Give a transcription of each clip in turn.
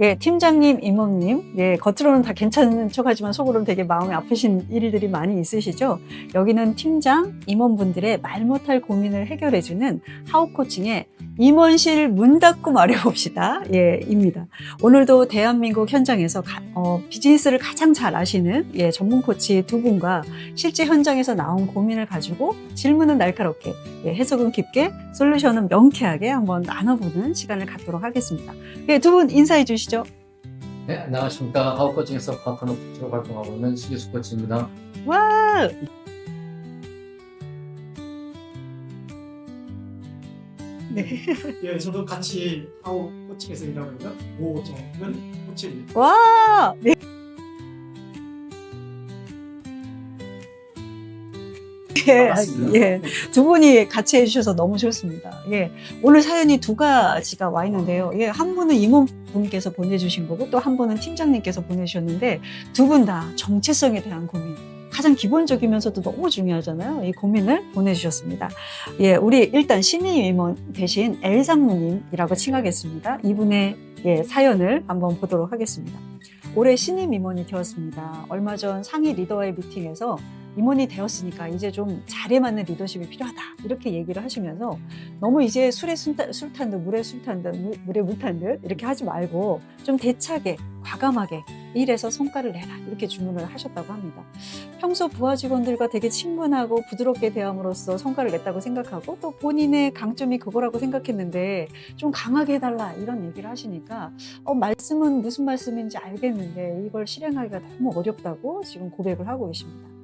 예, 팀장님, 임원님, 예, 겉으로는 다 괜찮은 척하지만 속으로는 되게 마음이 아프신 일들이 많이 있으시죠? 여기는 팀장, 임원분들의 말 못할 고민을 해결해주는 하우 코칭의 임원실 문 닫고 말해봅시다. 예, 입니다. 오늘도 대한민국 현장에서 가- 어, 비즈니스를 가장 잘 아시는 예, 전문 코치 두 분과 실제 현장에서 나온 고민을 가지고 질문은 날카롭게, 예, 해석은 깊게, 솔루션은 명쾌하게 한번 나눠보는 시간을 갖도록 하겠습니다. 예, 두 분 인사해 주시죠. 네, 안녕하십니까. 하우코칭에서 파트너 코치로 활동하고 있는 시기수 코치입니다. 와! 네. 예, 저도 같이 하우 코칭에서 일하고 있는 오정은 코치입니다. 와! 네. 예, 반갑습니다. 예. 두 분이 같이 해주셔서 너무 좋습니다. 예. 오늘 사연이 두 가지가 와 있는데요. 예, 한 분은 임원분께서 보내주신 거고 또 한 분은 팀장님께서 보내주셨는데 두 분 다 정체성에 대한 고민. 가장 기본적이면서도 너무 중요하잖아요. 이 고민을 보내주셨습니다. 예, 우리 일단 신임 임원 대신 엘상무님이라고 칭하겠습니다. 이분의 예, 사연을 한번 보도록 하겠습니다. 올해 신임 임원이 되었습니다. 얼마 전 상위 리더와의 미팅에서 임원이 되었으니까 이제 좀 잘에 맞는 리더십이 필요하다 이렇게 얘기를 하시면서 너무 이제 술에 술탄, 듯 물에 술탄 듯 물- 물에 물탄 듯 이렇게 하지 말고 좀 대차게 과감하게 일에서 성과를 내라 이렇게 주문을 하셨다고 합니다. 평소 부하 직원들과 되게 친근하고 부드럽게 대함으로써 성과를 냈다고 생각하고 또 본인의 강점이 그거라고 생각했는데 좀 강하게 해달라 이런 얘기를 하시니까 어, 말씀은 무슨 말씀인지 알겠는데 이걸 실행하기가 너무 어렵다고 지금 고백을 하고 계십니다.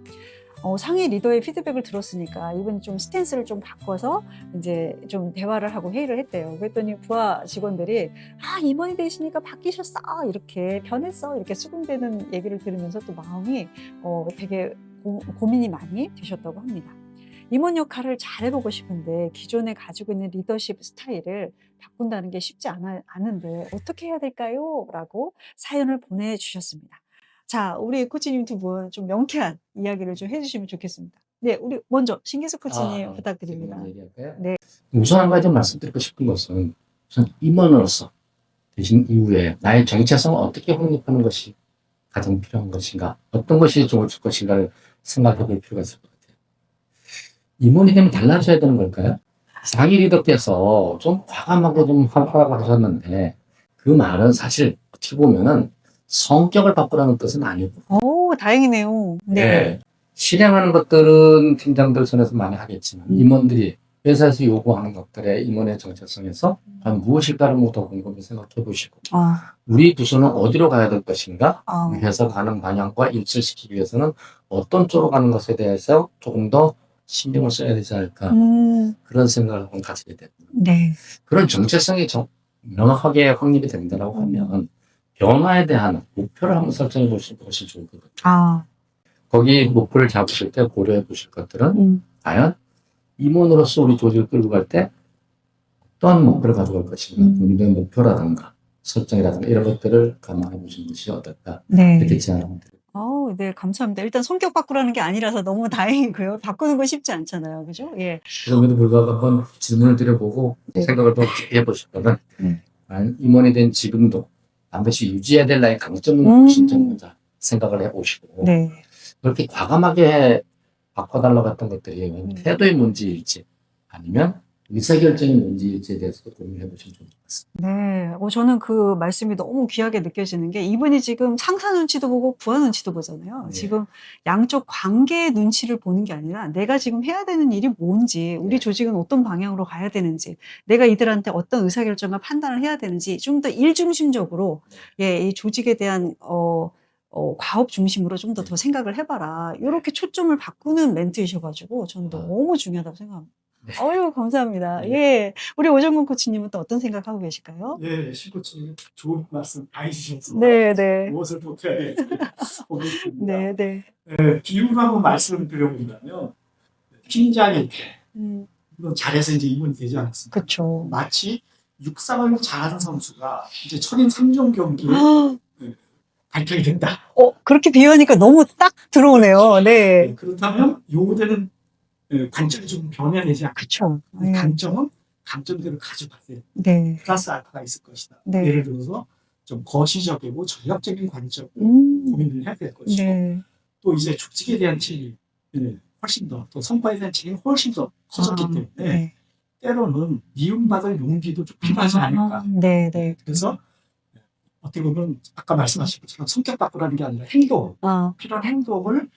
어, 상위 리더의 피드백을 들었으니까 이분 좀 스탠스를 좀 바꿔서 이제 좀 대화를 하고 회의를 했대요. 그랬더니 부하 직원들이 아 임원이 되시니까 바뀌셨어 이렇게 변했어 이렇게 수긍되는 얘기를 들으면서 또 마음이 어, 되게 고, 고민이 많이 되셨다고 합니다. 임원 역할을 잘 해보고 싶은데 기존에 가지고 있는 리더십 스타일을 바꾼다는 게 쉽지 않아, 않은데 어떻게 해야 될까요? 라고 사연을 보내주셨습니다. 자, 우리 코치님 두 분 좀 명쾌한 이야기를 좀 해주시면 좋겠습니다. 네, 우리 먼저 신기수 코치님 아, 부탁드립니다. 얘기할까요? 네. 우선 한 가지 말씀드리고 싶은 것은 우선 임원으로서 되신 이후에 나의 정체성을 어떻게 확립하는 것이 가장 필요한 것인가, 어떤 것이 좋을 것인가를 생각해 볼 필요가 있을 것 같아요. 임원이 되면 달라져야 되는 걸까요? 상위 리더께서 좀 과감하게 좀 활발하게 하셨는데 그 말은 사실 어떻게 보면은 성격을 바꾸라는 뜻은 아니고 오, 다행이네요. 네. 네. 실행하는 것들은 팀장들 선에서 많이 하겠지만 음. 임원들이 회사에서 요구하는 것들의 임원의 정체성에서 과연 무엇일까를 더 곰곰이 생각해 보시고 아, 우리 부서는 어디로 가야 될 것인가 아, 회사 가는 방향과 일치시키기 위해서는 어떤 쪽으로 가는 것에 대해서 조금 더 신경을 써야 되지 않을까 음, 그런 생각을 가지게 됩니다. 네. 그런 정체성이 정- 명확하게 확립이 된다고 하면 변화에 대한 목표를 한번 설정해 보실 것이 좋을 것 같아요. 아, 거기 목표를 잡으실 때 고려해 보실 것들은 음, 과연 임원으로서 우리 조직을 끌고 갈 때 어떤 목표를 가져갈 것인가, 음. 본인의 목표라든가 설정이라든가 이런 것들을 감안해 보시는 것이 어떨까 네. 이렇게 드립니다. 어, 네, 감사합니다. 일단 성격 바꾸라는 게 아니라서 너무 다행이고요. 바꾸는 건 쉽지 않잖아요. 그죠? 예. 그럼에도 불구하고 한번 질문을 드려보고 네. 생각을 좀 해보실 거는 네. 임원이 된 지금도 반드시 유지해야 될 나의 강점은 음. 무엇인지 먼저 생각을 해보시고 네. 그렇게 과감하게 바꿔달라고 했던 것들이 음. 태도의 문제일지 아니면 의사결정의 문제일지에 대해서도 고민해 보시면 좋을 것 같습니다. 네. 어, 저는 그 말씀이 너무 귀하게 느껴지는 게 이분이 지금 상사 눈치도 보고 부하 눈치도 보잖아요. 네. 지금 양쪽 관계의 눈치를 보는 게 아니라 내가 지금 해야 되는 일이 뭔지, 우리 네. 조직은 어떤 방향으로 가야 되는지, 내가 이들한테 어떤 의사결정과 판단을 해야 되는지 좀 더 일중심적으로 예, 이 조직에 대한 어, 어, 과업 중심으로 좀더더 생각을 해봐라. 이렇게 초점을 바꾸는 멘트이셔가지고 저는 아. 너무 중요하다고 생각합니다. 네. 어유 감사합니다. 네. 예. 우리 오정근 코치님은 또 어떤 생각하고 계실까요? 예, 신코치님 좋은 말씀 많이 주셔서 네, 네. 무엇을 보태야 될지. 네, 네. 예, 비유를 한번 말씀드려보자면 팀장이 음, 물론 잘해서 이제 임원이 되지 않았습니까? 그쵸. 마치 육상을 잘하는 선수가 이제 천인 3종 경기에 어, 발탁이 된다. 그렇게 비유하니까 너무 딱 들어오네요. 네. 예, 그렇다면 요구되는 예, 관점이 좀 변해야 되지 않을까? 그쵸. 네. 강점은 강점대로 가져가야 돼. 네. 플러스 알파가 있을 것이다. 네. 예를 들어서 좀 거시적이고 전략적인 관점 음. 고민을 해야 될 것이고 네. 또 이제 조직에 대한 책이 예, 훨씬 더 또 성과에 대한 책이 훨씬 더 커졌기 아, 때문에 네. 때로는 미움받을 용기도 좀 필요하지 않을까. 아, 네, 네. 그래서 어떻게 보면 아까 말씀하신 것처럼 성격 바꾸라는 게 아니라 행동, 아, 필요한 행동을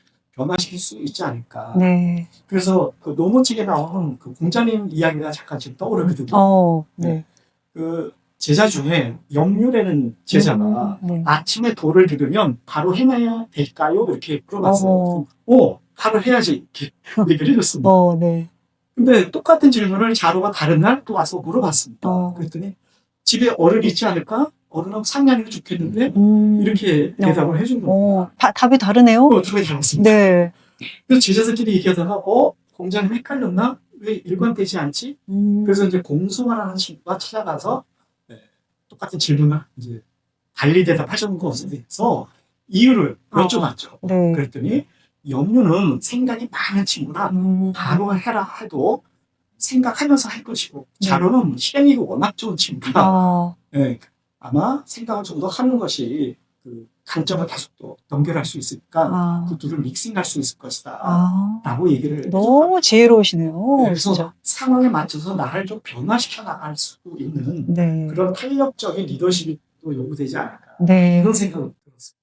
변화시킬 수 있지 않을까. 네. 그래서 그 논문책에 나오는 그 공자님 이야기가 잠깐 지금 떠오르거든요. 어, 네. 그 제자 중에 영유라는 제자가 네. 아침에 도를 들으면 바로 해야 될까요? 이렇게 물어봤어요. 어허. 오, 바로 해야지. 이렇게 얘기를 해줬습니다. 어, 네. 근데 똑같은 질문을 자로가 다른 날 또 와서 물어봤습니다. 어. 그랬더니 집에 어른 있지 않을까? 어른하고 상냥해도 좋겠는데 음. 이렇게 대답을 해준 어, 겁니다. 다, 답이 다르네요. 어, 저게 달랐습니다. 네. 그래서 제자들끼리 얘기하다가 어? 공자님 헷갈렸나? 왜 일관되지 않지? 음. 그래서 이제 공소만하는 친구가 찾아가서 네, 똑같은 질문을 이제 달리 대답하신 것에 대해서 이유를 어. 여쭤봤죠. 네. 그랬더니 염류는 생각이 많은 친구라 음. 바로 해라 해도 생각하면서 할 것이고 네. 자로는 실행이 워낙 좋은 친구라 아, 예, 아마 생각을 좀 더 하는 것이 그 강점을 계속 또 연결할 수 있으니까 아, 그 둘을 믹싱할 수 있을 것이다 아. 라고 얘기를. 너무 지혜로우시네요. 그래서 진짜. 상황에 맞춰서 나를 좀 변화시켜 나갈 수 있는 네. 그런 탄력적인 리더십이 또 요구되지 않을까 네. 그런 생각을.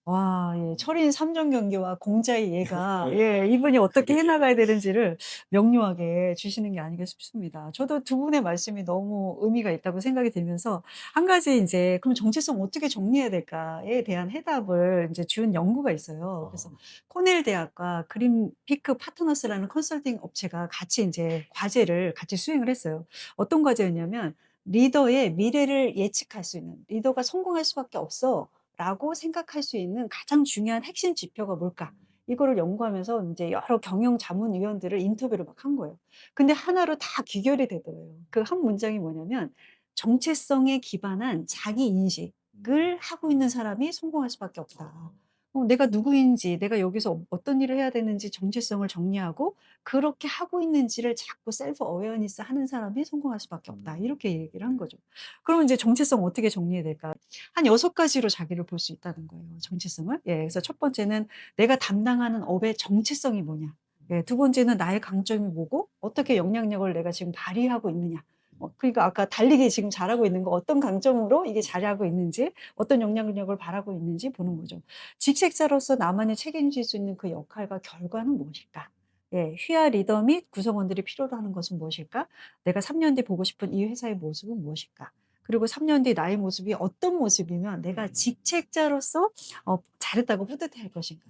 와, 예, 철인 삼종 경기와 공자의 예가, 예, 이분이 어떻게 해나가야 되는지를 명료하게 주시는 게 아닌가 싶습니다. 저도 두 분의 말씀이 너무 의미가 있다고 생각이 들면서, 한 가지 이제, 그럼 정체성 어떻게 정리해야 될까에 대한 해답을 이제 준 연구가 있어요. 그래서 코넬 대학과 그린 피크 파트너스라는 컨설팅 업체가 같이 이제 과제를 같이 수행을 했어요. 어떤 과제였냐면, 리더의 미래를 예측할 수 있는, 리더가 성공할 수밖에 없어. 라고 생각할 수 있는 가장 중요한 핵심 지표가 뭘까? 이거를 연구하면서 이제 여러 경영 자문위원들을 인터뷰를 막 한 거예요. 근데 하나로 다 귀결이 되더래요. 그 한 문장이 뭐냐면 정체성에 기반한 자기 인식을 하고 있는 사람이 성공할 수밖에 없다. 어, 내가 누구인지, 내가 여기서 어떤 일을 해야 되는지 정체성을 정리하고 그렇게 하고 있는지를 자꾸 셀프 어웨어니스 하는 사람이 성공할 수밖에 없다. 이렇게 얘기를 한 거죠. 그러면 이제 정체성 어떻게 정리해야 될까? 한 여섯 가지로 자기를 볼 수 있다는 거예요. 정체성을. 예, 그래서 첫 번째는 내가 담당하는 업의 정체성이 뭐냐. 예, 두 번째는 나의 강점이 뭐고 어떻게 영향력을 내가 지금 발휘하고 있느냐. 어, 그러니까 아까 달리기 지금 잘하고 있는 거 어떤 강점으로 이게 잘하고 있는지 어떤 영향력을 발하고 있는지 보는 거죠. 직책자로서 나만이 책임질 수 있는 그 역할과 결과는 무엇일까? 예, 휘하 리더 및 구성원들이 필요로 하는 것은 무엇일까? 내가 3년 뒤 보고 싶은 이 회사의 모습은 무엇일까? 그리고 3년 뒤 나의 모습이 어떤 모습이면 내가 직책자로서 어, 잘했다고 뿌듯해할 것인가?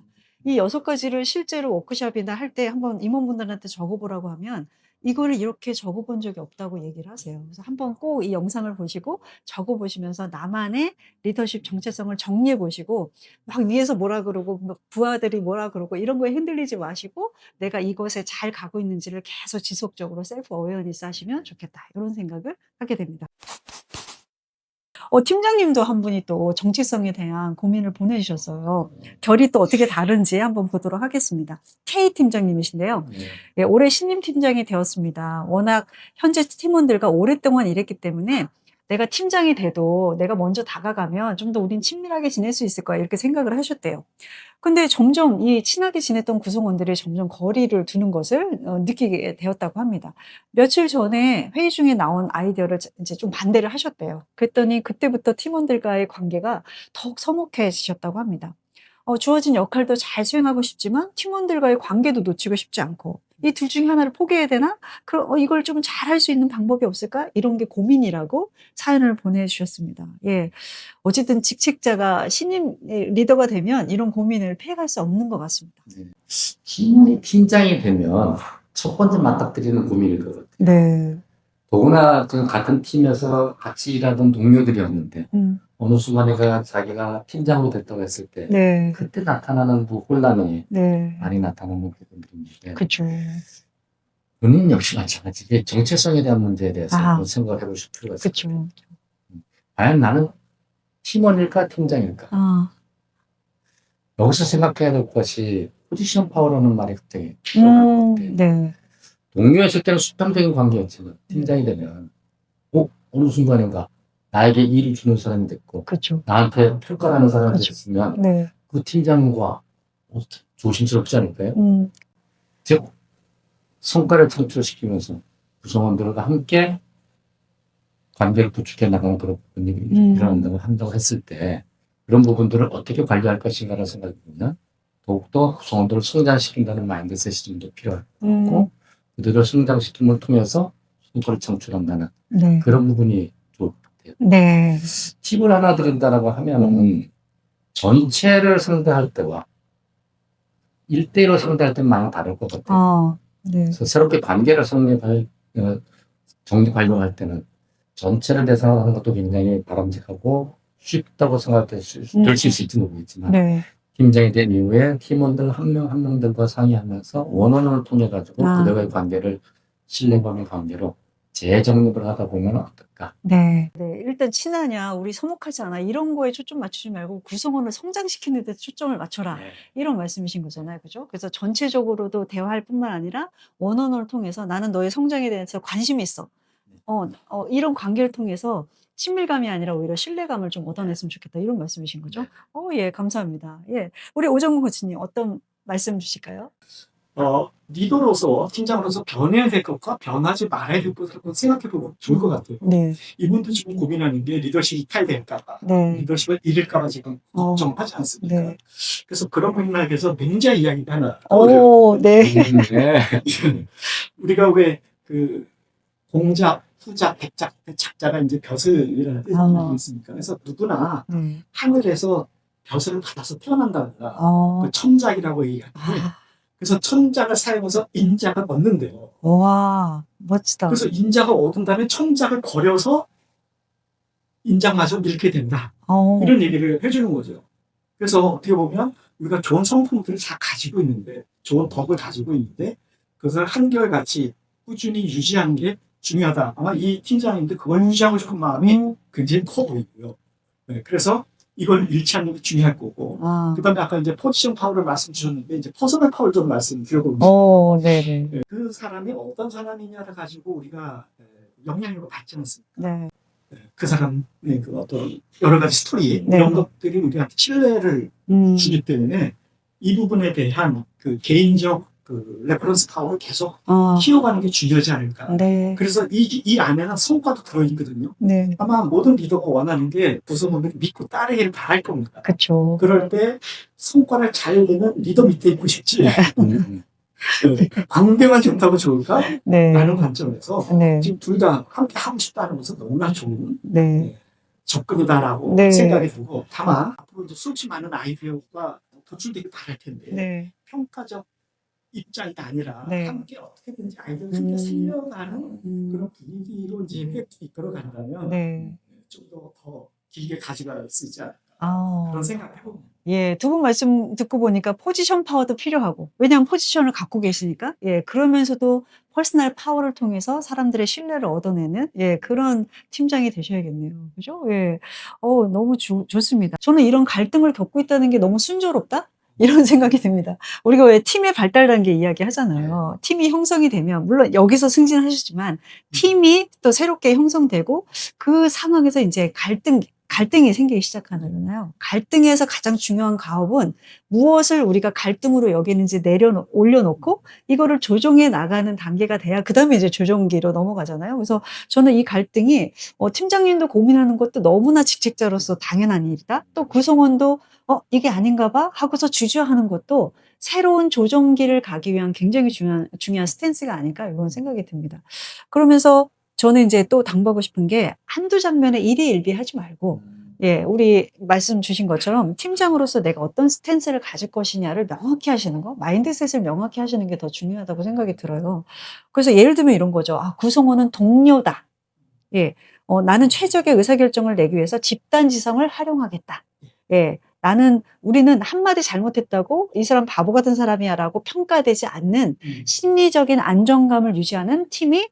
이 여섯 가지를 실제로 워크숍이나 할 때 한번 임원분들한테 적어보라고 하면 이거를 이렇게 적어본 적이 없다고 얘기를 하세요. 그래서 한번 꼭 이 영상을 보시고 적어보시면서 나만의 리더십 정체성을 정리해 보시고 막 위에서 뭐라 그러고 막 부하들이 뭐라 그러고 이런 거에 흔들리지 마시고 내가 이것에 잘 가고 있는지를 계속 지속적으로 셀프 어웨어니스 하시면 좋겠다. 이런 생각을 하게 됩니다. 어, 팀장님도 한 분이 또 정체성에 대한 고민을 보내주셨어요. 결이 또 어떻게 다른지 한번 보도록 하겠습니다. K 팀장님이신데요. 네. 예, 올해 신임 팀장이 되었습니다. 워낙 현재 팀원들과 오랫동안 일했기 때문에 내가 팀장이 돼도 내가 먼저 다가가면 좀 더 우린 친밀하게 지낼 수 있을 거야 이렇게 생각을 하셨대요. 근데 점점 이 친하게 지냈던 구성원들이 점점 거리를 두는 것을 어, 느끼게 되었다고 합니다. 며칠 전에 회의 중에 나온 아이디어를 이제 좀 반대를 하셨대요. 그랬더니 그때부터 팀원들과의 관계가 더욱 서먹해지셨다고 합니다. 어, 주어진 역할도 잘 수행하고 싶지만 팀원들과의 관계도 놓치고 싶지 않고 이 둘 중에 하나를 포기해야 되나? 그럼 어, 이걸 좀 잘할 수 있는 방법이 없을까? 이런 게 고민이라고 사연을 보내주셨습니다. 예, 어쨌든 직책자가 신임 리더가 되면 이런 고민을 피해갈 수 없는 것 같습니다. 팀원이 팀장이 되면 첫 번째 맞닥뜨리는 고민일 것 같아요. 네, 더구나 그 같은 팀에서 같이 일하던 동료들이었는데 음, 어느 순간에가 자기가 팀장으로 됐다고 했을 때 네, 그때 나타나는 그 혼란이 네, 많이 나타나는 부분들인데 그렇죠. 본인 역시 마찬가지. 이게 정체성에 대한 문제에 대해서 아. 한번 생각해 보실 필요가 있어요. 그렇죠. 과연 나는 팀원일까 팀장일까? 아, 여기서 생각해야 될 것이 포지션 파워라는 말이 그때 음, 네. 네, 동료였을 때는 수평적인 관계였지만 팀장이 되면 어 어느 순간인가 나에게 일을 주는 사람이 됐고 그렇죠. 나한테 평가하는 사람이 그렇죠. 됐으면 네. 그 팀장과 조심스럽지 않을까요? 음, 즉 성과를 창출시키면서 구성원들과 함께 관계를 구축해 나가는 그런 부분이 음. 일어난다고 한다고 했을 때 그런 부분들을 어떻게 관리할 것인가라는 생각이 들면 더욱더 구성원들을 성장시킨다는 마인드셋이 좀 더 필요할 음, 거고 그들을 성장시킴을 통해서 성과를 창출한다는 네. 그런 부분이 것 같아요. 네. 팁을 하나 드린다라고 하면은 전체를 상대할 때와 1대1로 상대할 때는 많이 다를 것 같아요. 아, 네. 그래서 새롭게 관계를 성립할, 어, 정리 관료할 때는 전체를 대상으로 하는 것도 굉장히 바람직하고 쉽다고 생각될 수, 음. 될수 있을지 모르겠지만 네. 팀장이 된 이후에 팀원들 한 명 한 명들과 상의하면서 원원을 통해 가지고 아. 그들과의 관계를 신뢰감의 관계로 재정립을 하다 보면 어떨까? 네. 네. 일단 친하냐, 우리 서먹하지 않아 이런 거에 초점 맞추지 말고 구성원을 성장시키는 데 초점을 맞춰라. 이런 말씀이신 거잖아요. 그죠? 그래서 전체적으로도 대화할 뿐만 아니라 원언어를 통해서 나는 너의 성장에 대해서 관심이 있어. 어, 어, 이런 관계를 통해서 친밀감이 아니라 오히려 신뢰감을 좀 얻어냈으면 좋겠다. 이런 말씀이신 거죠? 네. 어, 예, 감사합니다. 예. 우리 오정근 코치님 어떤 말씀 주실까요? 어, 리더로서, 팀장으로서 변해야 될 것과 변하지 말아야 될 것을 한번 생각해보면 좋을 것 같아요. 네. 이분도 지금 고민하는 게 리더십이 이탈될까봐, 네. 리더십을 잃을까봐 지금 어. 걱정하지 않습니까? 네. 그래서 그런 맥락에서 맹자 이야기가 하나. 오, 네. 음, 네. 우리가 왜 그 공작, 후작, 백작, 작자가 이제 벼슬이라는 뜻이 아. 있습니까? 그래서 누구나 네. 하늘에서 벼슬을 받아서 태어난다가 어. 그 천작이라고 얘기하는데 아, 그래서 천작을 사용해서 인자가 얻는데요. 와, 멋지다. 그래서 인자가 얻은 다음에 천작을 버려서 인장마저 밀게 된다. 어. 이런 얘기를 해주는 거죠. 그래서 어떻게 보면 우리가 좋은 성품들을 다 가지고 있는데, 좋은 덕을 가지고 있는데, 그것을 한결같이 꾸준히 유지하는 게 중요하다. 아마 이 팀장님도 그걸 유지하고 싶은 마음이 음, 굉장히 커 보이고요. 네, 그래서 이걸 않는 게 중요할 거고, 아. 그 다음에 아까 이제 포지션 파워를 말씀 주셨는데, 이제 퍼스널 파워를 좀 말씀 드려보고 어, 네네. 네, 그 사람이 어떤 사람이냐를 가지고 우리가 에, 영향력을 받지 않습니다. 네. 그 사람의 그 어떤 여러 가지 스토리 네. 이런 것들이 우리한테 신뢰를 음, 주기 때문에 이 부분에 대한 그 개인적 그 레퍼런스 파워를 계속 아, 키워가는 게 중요하지 않을까. 네. 그래서 이, 이 안에는 성과도 들어있거든요. 네. 아마 모든 리더가 원하는 게 구성원들이 믿고 따르기를 바랄 겁니다. 그쵸. 그럴 때 성과를 잘 내는 리더 밑에 있고 싶지. 음, 음. 네, 관계만 좋다고 좋을까? 네. 라는 관점에서 네. 지금 둘 다 함께 하고 싶다는 것은 너무나 좋은 네. 접근이다라고 네. 생각이 들고 다만 앞으로 이제 수없이 많은 아이디어가 도출되기 바랄 텐데 네. 평가적 입장이 아니라 네. 함께 어떻게든지 음. 함께 살려가는 음, 그런 분위기로 이제 회이 이끌어 간다면 네. 좀 더 더 길게 가져갈 수 있지 않을까 아. 그런 생각을 해봅니다. 예, 두 분 말씀 듣고 보니까 포지션 파워도 필요하고, 왜냐하면 포지션을 갖고 계시니까, 예, 그러면서도 퍼스널 파워를 통해서 사람들의 신뢰를 얻어내는, 예, 그런 팀장이 되셔야겠네요. 그죠? 예. 어, 너무 주- 좋습니다. 저는 이런 갈등을 겪고 있다는 게 너무 순조롭다? 이런 생각이 듭니다. 우리가 왜 팀의 발달 단계 이야기 하잖아요. 팀이 형성이 되면, 물론 여기서 승진하셨지만, 팀이 또 새롭게 형성되고, 그 상황에서 이제 갈등, 갈등이 생기기 시작하잖아요. 갈등에서 가장 중요한 가업은 무엇을 우리가 갈등으로 여기는지 내려 올려놓고 이거를 조정해 나가는 단계가 돼야 그 다음에 이제 조정기로 넘어가잖아요. 그래서 저는 이 갈등이 어, 팀장님도 고민하는 것도 너무나 직책자로서 당연한 일이다. 또 구성원도 어 이게 아닌가 봐 하고서 주저하는 것도 새로운 조정기를 가기 위한 굉장히 중요한 중요한 스탠스가 아닐까 이런 생각이 듭니다. 그러면서 저는 이제 또 당부하고 싶은 게 한두 장면에 일희일비 하지 말고 예, 우리 말씀 주신 것처럼 팀장으로서 내가 어떤 스탠스를 가질 것이냐를 명확히 하시는 거, 마인드셋을 명확히 하시는 게 더 중요하다고 생각이 들어요. 그래서 예를 들면 이런 거죠. 아, 구성원은 동료다. 예, 어, 나는 최적의 의사결정을 내기 위해서 집단 지성을 활용하겠다. 예, 나는, 우리는 한마디 잘못했다고 이 사람 바보 같은 사람이야 라고 평가되지 않는 음. 심리적인 안정감을 유지하는 팀이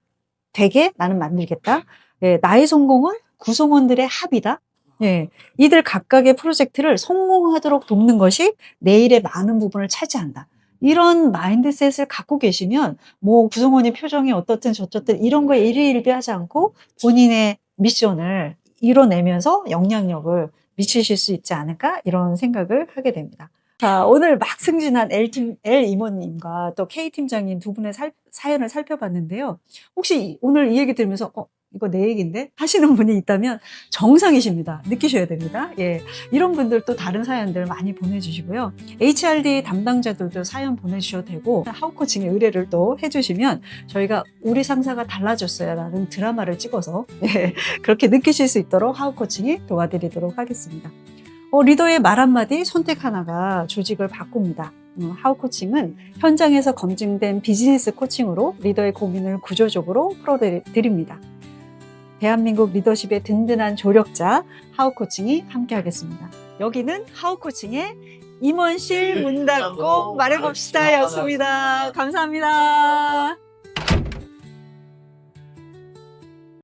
되게 나는 만들겠다. 예, 나의 성공은 구성원들의 합이다. 예, 이들 각각의 프로젝트를 성공하도록 돕는 것이 내일의 많은 부분을 차지한다. 이런 마인드셋을 갖고 계시면 뭐 구성원의 표정이 어떻든 저렇든 이런 거에 일희일비하지 않고 본인의 미션을 이뤄내면서 영향력을 미치실 수 있지 않을까 이런 생각을 하게 됩니다. 자, 오늘 막 승진한 L팀, L 이모님과 또 K 팀장님 두 분의 살- 사연을 살펴봤는데요. 혹시 오늘 이 얘기 들으면서, 어, 이거 내 얘기인데? 하시는 분이 있다면 정상이십니다. 느끼셔야 됩니다. 예. 이런 분들 또 다른 사연들 많이 보내주시고요. HRD 담당자들도 사연 보내주셔도 되고, 하우코칭의 의뢰를 또 해주시면 저희가 우리 상사가 달라졌어요. 라는 드라마를 찍어서, 예, 그렇게 느끼실 수 있도록 하우코칭이 도와드리도록 하겠습니다. 어, 리더의 말 한마디, 선택 하나가 조직을 바꿉니다. 음, 하우 코칭은 현장에서 검증된 비즈니스 코칭으로 리더의 고민을 구조적으로 풀어드립니다. 대한민국 리더십의 든든한 조력자 하우 코칭이 함께하겠습니다. 여기는 하우 코칭의 임원실 문 닫고 말해봅시다 였습니다. 감사합니다.